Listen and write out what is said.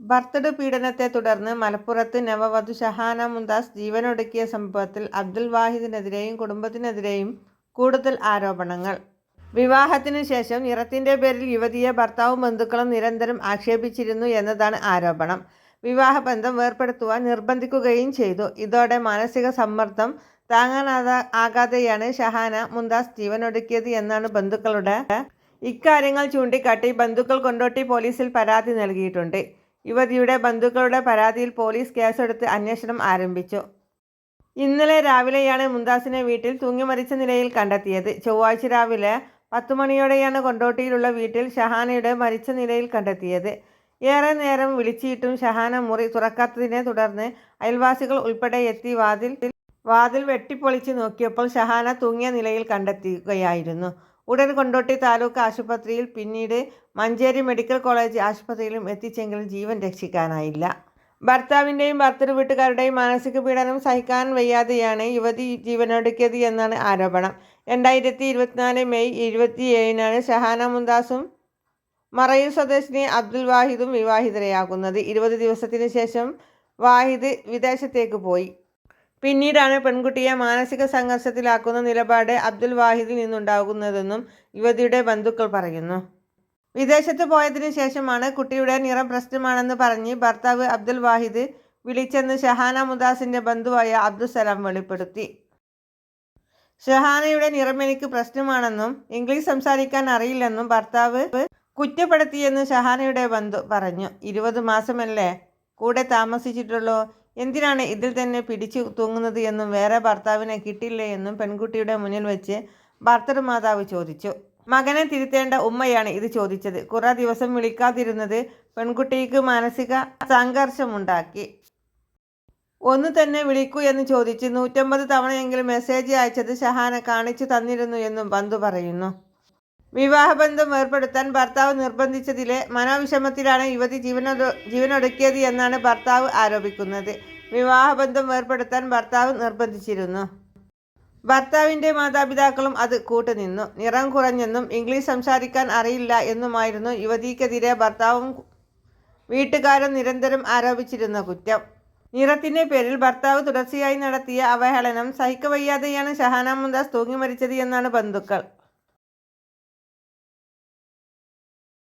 Birthday പീഡനത്തെ തുടർന്ന് മലപ്പുറത്ത് നവവധു ഷഹാന മുന്താസ് ജീവനൊടുക്കിയ സംഭവത്തിൽ അബ്ദുൽ വാഹിദിനെതിരെയും കുടുംബത്തിനെതിരെയും കൂടുതൽ ആരോപണങ്ങൾ. വിവാഹത്തിന് ശേഷം നിറത്തിന്റെ പേരിൽ യുവതിയെ ഭർത്താവും ബന്ധുക്കളും നിരന്തരം ആക്ഷേപിച്ചിരുന്നു എന്നതാണ് ആരോപണം. വിവാഹബന്ധം വേർപ്പെടുത്തുവാൻ നിർബന്ധിക്കുകയും ചെയ്തു. ഇതോടെ മാനസിക സമ്മർദ്ദം താങ്ങാനാകാ ആകാതെയാണ് ഷഹാന മുന്താസ് ജീവനൊടുക്കിയത് എന്നാണ് ബന്ധുക്കളുടെ ഇക്കാര്യങ്ങൾ ചൂണ്ടിക്കാട്ടി ബന്ധുക്കൾ കൊണ്ടോട്ടി പോലീസിൽ പരാതി നൽകിയിട്ടുണ്ട്. യുവതിയുടെ ബന്ധുക്കളുടെ പരാതിയിൽ പോലീസ് കേസെടുത്ത് അന്വേഷണം ആരംഭിച്ചു. ഇന്നലെ രാവിലെയാണ് മുംതാസിനെ വീട്ടിൽ തൂങ്ങിമരിച്ച നിലയിൽ കണ്ടെത്തിയത്. ചൊവ്വാഴ്ച രാവിലെ പത്തു മണിയോടെയാണ് കൊണ്ടോട്ടിയിലുള്ള വീട്ടിൽ ഷഹാനയുടെ മരിച്ച നിലയിൽ കണ്ടെത്തിയത്. ഏറെ നേരം വിളിച്ചിട്ടും ഷഹാന മുറി തുറക്കാത്തതിനെ തുടർന്ന് അയൽവാസികൾ ഉൾപ്പെടെ എത്തി വാതിൽ വാതിൽ വെട്ടിപ്പൊളിച്ച് നോക്കിയപ്പോൾ ഷഹാന തൂങ്ങിയ നിലയിൽ കണ്ടെത്തുകയായിരുന്നു. ഉടൻ കൊണ്ടോട്ടി താലൂക്ക് ആശുപത്രിയിൽ പിന്നീട് മഞ്ചേരി മെഡിക്കൽ കോളേജ് ആശുപത്രിയിലും എത്തിച്ചെങ്കിലും ജീവൻ രക്ഷിക്കാനായില്ല. ഭർത്താവിന്റെയും ഭർത്തൃ വീട്ടുകാരുടെയും മാനസിക പീഡനം സഹിക്കാൻ വയ്യാതെയാണ് യുവതി ജീവനൊടുക്കിയത് എന്നാണ് ആരോപണം. രണ്ടായിരത്തി ഇരുപത്തിനാല് മെയ് ഇരുപത്തിയേഴിനാണ് ഷഹാന മുന്താസും മറയൂർ സ്വദേശിനി അബ്ദുൽ വാഹിദും വിവാഹിതരയാകുന്നത് ഇരുപത് ദിവസത്തിന് ശേഷം വാഹിദ് വിദേശത്തേക്ക് പോയി. പിന്നീടാണ് പെൺകുട്ടിയെ മാനസിക സംഘർഷത്തിലാക്കുന്ന നിലപാട് അബ്ദുൽ വാഹിദിൽ നിന്നുണ്ടാകുന്നതെന്നും യുവതിയുടെ ബന്ധുക്കൾ പറയുന്നു. വിദേശത്ത് പോയതിനു ശേഷമാണ് കുട്ടിയുടെ നിറം പ്രശ്നമാണെന്ന് പറഞ്ഞ് ഭർത്താവ് അബ്ദുൽ വാഹിദ് വിളിച്ചെന്ന് ഷഹാന മുദാസിന്റെ ബന്ധുവായ അബ്ദുസലാം വെളിപ്പെടുത്തി. ഷഹാനയുടെ നിറം എനിക്ക് പ്രശ്നമാണെന്നും ഇംഗ്ലീഷ് സംസാരിക്കാൻ അറിയില്ലെന്നും ഭർത്താവ് കുറ്റപ്പെടുത്തിയെന്ന് ഷഹാനയുടെ ബന്ധു പറഞ്ഞു. ഇരുപത് മാസമല്ലേ? കൂടെ താമസിച്ചിട്ടുള്ളൂ? എന്തിനാണ് ഇതിൽ തന്നെ പിടിച്ചു തൂങ്ങുന്നത് എന്നും വേറെ ഭർത്താവിനെ കിട്ടില്ലേ എന്നും പെൺകുട്ടിയുടെ മുന്നിൽ വെച്ച് ഭർത്തൃമാതാവ് ചോദിച്ചു. മകനെ തിരുത്തേണ്ട ഉമ്മയാണ് ഇത് ചോദിച്ചത്. കുറേ ദിവസം വിളിക്കാതിരുന്നത് പെൺകുട്ടിക്ക് മാനസിക സംഘർഷമുണ്ടാക്കി. ഒന്ന് തന്നെ വിളിക്കൂ എന്ന് ചോദിച്ച് നൂറ്റമ്പത് തവണയെങ്കിലും മെസ്സേജ് അയച്ചത് ഷഹാന കാണിച്ചു തന്നിരുന്നു എന്നും ബന്ധു പറയുന്നു. വിവാഹബന്ധം ഏർപ്പെടുത്താൻ ഭർത്താവ് നിർബന്ധിച്ചതിലെ മനോവിഷമത്തിലാണ് യുവതി ജീവനൊ ജീവനൊടുക്കിയത് എന്നാണ് ഭർത്താവ് ആരോപിക്കുന്നത്. വിവാഹബന്ധം ഏർപ്പെടുത്താൻ ഭർത്താവ് നിർബന്ധിച്ചിരുന്നു. ഭർത്താവിന്റെ മാതാപിതാക്കളും അത് കൂട്ടുനിന്നു. നിറം കുറഞ്ഞെന്നും ഇംഗ്ലീഷ് സംസാരിക്കാൻ അറിയില്ല എന്നുമായിരുന്നു യുവതിക്കെതിരെ ഭർത്താവും വീട്ടുകാരും നിരന്തരം ആരോപിച്ചിരുന്ന കുറ്റം. നിറത്തിന്റെ പേരിൽ ഭർത്താവ് തുടർച്ചയായി നടത്തിയ അവഹേളനം സഹിക്കവയ്യാതെയാണ് ഷഹാന തൂങ്ങി മരിച്ചത് എന്നാണ് ബന്ധുക്കൾ.